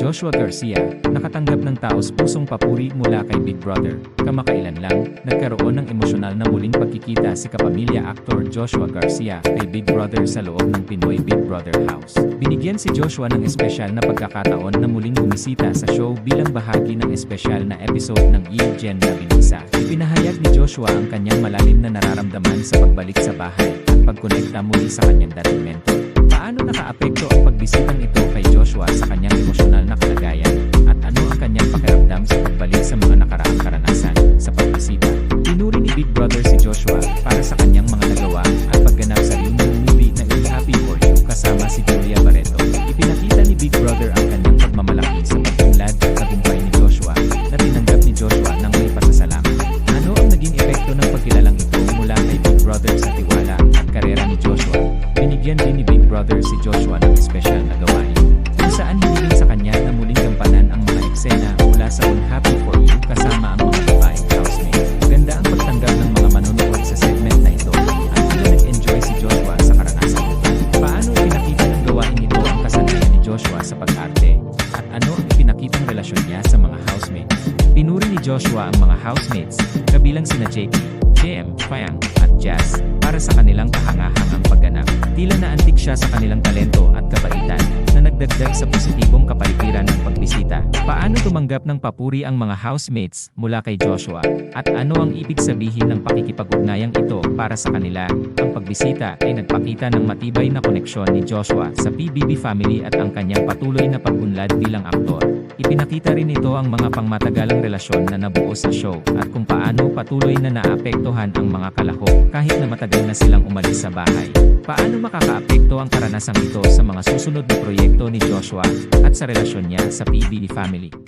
Joshua Garcia, nakatanggap ng taos pusong papuri mula kay Big Brother. Kamakailan lang, nagkaroon ng emosyonal na muling pagkikita si kapamilya aktor Joshua Garcia kay Big Brother sa loob ng Pinoy Big Brother House. Binigyan si Joshua ng espesyal na pagkakataon na muling bumisita sa show bilang bahagi ng espesyal na episode ng Iyo Jen na Binisa. Ipinahayag ni Joshua ang kanyang malalim na nararamdaman sa pagbalik sa bahay at pagkonekta muli sa kanyang dating mentor. Paano nakaapekto ang pagbisitang ito kay Joshua sa kanyang emosyonal na kalagayan at ano ang kanyang pakiramdam sa pagbalik sa mga nakaraang karanasan sa pagbisita? Pinuri ni Big Brother si Joshua para sa kanyang mga nagawa at pagganap sa reunion movie na I'm Happy For You kasama si Julia Barreto. Ipinakita ni Big Brother ang kanyang pagmamalaki sa pagtunlad at tagumpay ni Joshua na tinanggap ni Joshua ng may pasasalamat. Ano ang naging epekto ng pagkilalang ito mula kay Big Brother sa tiwala at karera ni Joshua? Binigyan din ni Brother si Joshua ng espesyal na gawain kung saan hiniling sa kanya na muling gampanan ang mga eksena mula sa Unhappy For You kasama ang mga babaeng housemates. Ganda ang pagtanggap ng mga manonood sa segment na ito at sila nag-enjoy si Joshua sa karanasan. Paano pinakita ng gawain ito ang kasanayan ni Joshua sa pag-arte at ano ang ipinakitang relasyon niya sa mga housemates? Pinuri ni Joshua ang mga housemates, kabilang sina Jakey, JM, Fayang, at Jazz, para sa kanilang kahangahangang pagganap. Tila naantik siya sa kanilang talento at nagdagdag sa positibong kapaligiran ng pagbisita. Paano tumanggap ng papuri ang mga housemates mula kay Joshua? At ano ang ibig sabihin ng pakikipag-ugnayang ito para sa kanila? Ang pagbisita ay nagpakita ng matibay na koneksyon ni Joshua sa PBB family at ang kanyang patuloy na pagunlad bilang aktor. Ipinakita rin ito ang mga pangmatagalang relasyon na nabuo sa show at kung paano patuloy na naapektuhan ang mga kalahok kahit na matagal na silang umalis sa bahay. Paano makakaapekto ang karanasang ito sa mga susunod na proyekto ni Joshua at sa relasyon niya sa PBB family?